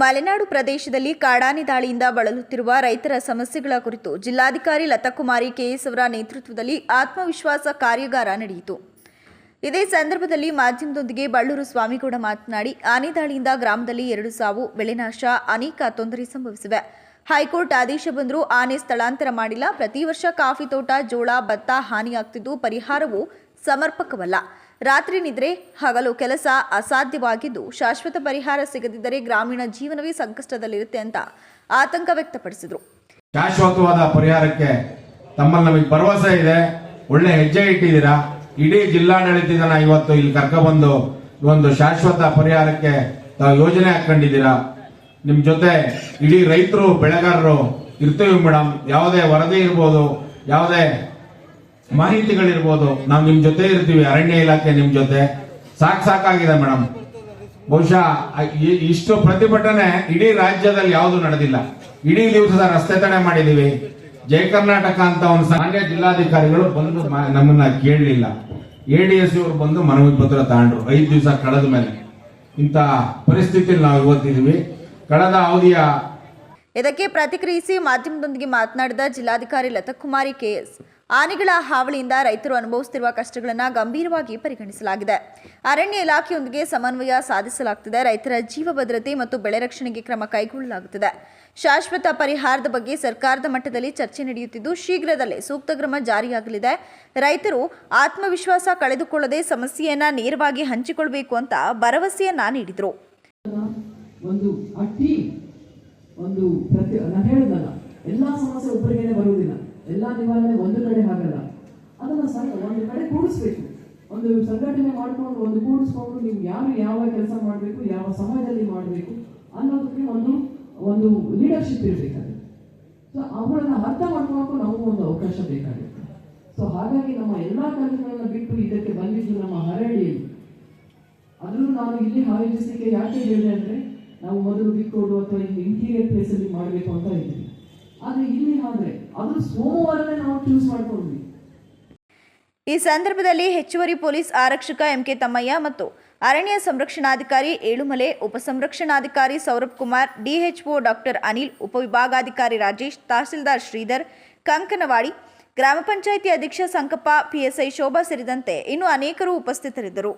ಮಲೆನಾಡು ಪ್ರದೇಶದಲ್ಲಿ ಕಾಡಾನೆ ದಾಳಿಯಿಂದ ಬಳಲುತ್ತಿರುವ ರೈತರ ಸಮಸ್ಯೆಗಳ ಕುರಿತು ಜಿಲ್ಲಾಧಿಕಾರಿ ಲತಾಕುಮಾರಿ ಕೆಎಸ್ ಅವರ ನೇತೃತ್ವದಲ್ಲಿ ಆತ್ಮವಿಶ್ವಾಸ ಕಾರ್ಯಾಗಾರ ನಡೆಯಿತು. ಇದೇ ಸಂದರ್ಭದಲ್ಲಿ ಮಾಧ್ಯಮದೊಂದಿಗೆ ಬಳ್ಳೂರು ಸ್ವಾಮಿಗೌಡ ಮಾತನಾಡಿ, ಆನೆ ದಾಳಿಯಿಂದ ಗ್ರಾಮದಲ್ಲಿ ಎರಡು ಸಾವು ಬೆಳೆನಾಶ ಅನೇಕ ತೊಂದರೆ ಸಂಭವಿಸಿವೆ. ಹೈಕೋರ್ಟ್ ಆದೇಶ ಬಂದರೂ ಆನೆ ಸ್ಥಳಾಂತರ ಮಾಡಿಲ್ಲ. ಪ್ರತಿ ವರ್ಷ ಕಾಫಿ ತೋಟ, ಜೋಳ, ಭತ್ತ ಹಾನಿಯಾಗ್ತಿದ್ದು ಪರಿಹಾರವು ಸಮರ್ಪಕವಲ್ಲ. ರಾತ್ರಿ ನಿದ್ರೆ ಹಗಲು ಕೆಲಸ ಅಸಾಧ್ಯವಾಗಿದ್ದು ಶಾಶ್ವತ ಪರಿಹಾರ ಸಿಗದಿದ್ದರೆ ಗ್ರಾಮೀಣ ಜೀವನವೇ ಸಂಕಷ್ಟದಲ್ಲಿರುತ್ತೆ ಅಂತ ಆತಂಕ ವ್ಯಕ್ತಪಡಿಸಿದರು. ಶಾಶ್ವತವಾದ ಪರಿಹಾರಕ್ಕೆ ತಮ್ಮಲ್ಲಿ ನಮಗೆ ಭರವಸೆ ಇದೆ. ಒಳ್ಳೆ ಹೆಜ್ಜೆ ಇಟ್ಟಿದ್ದೀರಾ? ಇಡೀ ಜಿಲ್ಲಾಡಳಿತನ ಇವತ್ತು ಇಲ್ಲಿ ಕರ್ಕೊಬಂದು ಒಂದು ಶಾಶ್ವತ ಪರಿಹಾರಕ್ಕೆ ತಾವು ಯೋಜನೆ ಹಾಕೊಂಡಿದ್ದೀರಾ ನಿಮ್ಮ ಜೊತೆ ಇಡೀ ರೈತರು, ಬೆಳೆಗಾರರು ಇರ್ತೀವಿ ಮೇಡಮ್. ಯಾವುದೇ ವರದಿ ಇರ್ಬೋದು, ಯಾವುದೇ ಮಾಹಿತಿಗಳಿರ್ಬೋದು. ನಾವು ನಿಮ್ ಜೊತೆ ಇರ್ತೀವಿ, ಅರಣ್ಯ ಇಲಾಖೆ ನಿಮ್ ಜೊತೆ. ಸಾಕ್ ಸಾಕಾಗಿದೆ ಮೇಡಮ್ ಬಹುಶಃ ಇಷ್ಟು ಪ್ರತಿಭಟನೆ ಇಡೀ ರಾಜ್ಯದಲ್ಲಿ ಯಾವುದು ನಡೆದಿಲ್ಲ. ಇಡೀ ದಿವಸದ ರಸ್ತೆ ತಡೆ ಮಾಡಿದೀವಿ. ಜಯ ಕರ್ನಾಟಕ ಅಂತ ಒಂದು ಸಾಂಗ್ಯ ಜಿಲ್ಲಾಧಿಕಾರಿಗಳು ಬಂದು ನಮ್ಮನ್ನ ಕೇಳಲಿಲ್ಲ. ಎ ಡಿ ಎಸ್ ಇವರು ಬಂದು ಮನವಿ ಪತ್ರ ತಗೊಂಡ್ರು. ಐದು ದಿವಸ ಕಳೆದ ಮೇಲೆ. ಇಂಥ ಪರಿಸ್ಥಿತಿಯಲ್ಲಿ ನಾವು ಇವತ್ತಿದೀವಿ. ಕಳೆದ ಅವಧಿಯ ಇದಕ್ಕೆ ಪ್ರತಿಕ್ರಿಯಿಸಿ ಮಾಧ್ಯಮದೊಂದಿಗೆ ಮಾತನಾಡಿದ ಜಿಲ್ಲಾಧಿಕಾರಿ ಲತಕುಮಾರಿ ಕೆಎಸ್ ಆನೆಗಳ ಹಾವಳಿಯಿಂದ ರೈತರು ಅನುಭವಿಸುತ್ತಿರುವ ಕಷ್ಟಗಳನ್ನು ಗಂಭೀರವಾಗಿ ಪರಿಗಣಿಸಲಾಗಿದೆ. ಅರಣ್ಯ ಇಲಾಖೆಯೊಂದಿಗೆ ಸಮನ್ವಯ ಸಾಧಿಸಲಾಗುತ್ತಿದೆ ರೈತರ ಜೀವ ಭದ್ರತೆ ಮತ್ತು ಬೆಳೆ ರಕ್ಷಣೆಗೆ ಕ್ರಮ ಕೈಗೊಳ್ಳಲಾಗುತ್ತಿದೆ. ಶಾಶ್ವತ ಪರಿಹಾರದ ಬಗ್ಗೆ ಸರ್ಕಾರದ ಮಟ್ಟದಲ್ಲಿ ಚರ್ಚೆ ನಡೆಯುತ್ತಿದ್ದು, ಶೀಘ್ರದಲ್ಲೇ ಸೂಕ್ತ ಕ್ರಮ ಜಾರಿಯಾಗಲಿದೆ. ರೈತರು ಆತ್ಮವಿಶ್ವಾಸ ಕಳೆದುಕೊಳ್ಳದೆ ಸಮಸ್ಯೆಯನ್ನ ನೇರವಾಗಿ ಹಂಚಿಕೊಳ್ಬೇಕು ಅಂತ ಭರವಸೆಯನ್ನ ನೀಡಿದರು. ಒಂದು ಅಟ್ಟಿ ಒಂದು ಪ್ರತಿ ನಾನು ಹೇಳಿದ್ನಲ್ಲ ಎಲ್ಲಾ ಸಮಸ್ಯೆ ಒಬ್ಬರಿಗೇನೆ ಎಲ್ಲಾ ನಿವಾರಣೆ ಒಂದು ಕಡೆ ಆಗಲ್ಲ ಅದನ್ನ ಸಹ ಒಂದು ಕಡೆ ಕೂಡಿಸ್ಬೇಕು. ಒಂದು ಸಂಘಟನೆ ಮಾಡಿಕೊಂಡು ಒಂದು ಕೂಡಿಸ್ಕೊಂಡು ನೀವು ಯಾರು ಯಾವ ಕೆಲಸ ಮಾಡಬೇಕು, ಯಾವ ಸಮಯದಲ್ಲಿ ಮಾಡಬೇಕು ಅನ್ನೋದಕ್ಕೆ ಒಂದು ಒಂದು ಲೀಡರ್ಶಿಪ್ ಇರಬೇಕಾಗುತ್ತೆ. ಸೊ ಅವುಗಳನ್ನು ಅರ್ಥ ಮಾಡ್ಕೊಳ್ಳೋಕ್ಕೂ ನಮಗೂ ಒಂದು ಅವಕಾಶ ಬೇಕಾಗುತ್ತೆ. ಸೊ ಹಾಗಾಗಿ ನಮ್ಮ ಎಲ್ಲ ಕೆಲಸಗಳನ್ನ ಬಿಟ್ಟು ಇದಕ್ಕೆ ಬಂದಿದ್ದು ನಮ್ಮ ಹರಳಿ ಅದನ್ನು ನಾನು ಇಲ್ಲಿ ಆಯೋಜಿಸಲಿಕ್ಕೆ ಯಾಕೆ ಹೇಳಿದೆ ಅಂದರೆ, ನಾವು ಮೊದಲು ಬಿಕ್ಕೋಡು ಅಥವಾ ಇಂಟೀರಿಯರ್ ಪ್ಲೇಸ್ ಅಲ್ಲಿ ಮಾಡಬೇಕು ಅಂತ ಇದ್ದೀವಿ ಆದರೆ ಇಲ್ಲಿ ಆದ್ರೆ ನಾವು ಚೂಸ್ ಮಾಡ್ಕೊಂಡ್ವಿ. ಈ ಸಂದರ್ಭದಲ್ಲಿ ಹೆಚ್ಚುವರಿ ಪೊಲೀಸ್ ಆರಕ್ಷಕ ಎಂಕೆ ತಮ್ಮಯ್ಯ ಮತ್ತು ಅರಣ್ಯ ಸಂರಕ್ಷಣಾಧಿಕಾರಿ ಏಳುಮಲೆ, ಉಪಸಂರಕ್ಷಣಾಧಿಕಾರಿ ಸೌರಭ್ ಕುಮಾರ್, ಡಿಎಚ್ಒ ಡಾಕ್ಟರ್ ಅನಿಲ್, ಉಪವಿಭಾಗಾಧಿಕಾರಿ ರಾಜೇಶ್, ತಹಸೀಲ್ದಾರ್ ಶ್ರೀಧರ್, ಕಂಕನವಾಡಿ, ಗ್ರಾಮ ಪಂಚಾಯಿತಿ ಅಧ್ಯಕ್ಷ ಸಂಕಪ್ಪ, ಪಿಎಸ್ಐ ಶೋಭಾ ಸೇರಿದಂತೆ ಇನ್ನು ಅನೇಕರು ಉಪಸ್ಥಿತರಿದ್ದರು.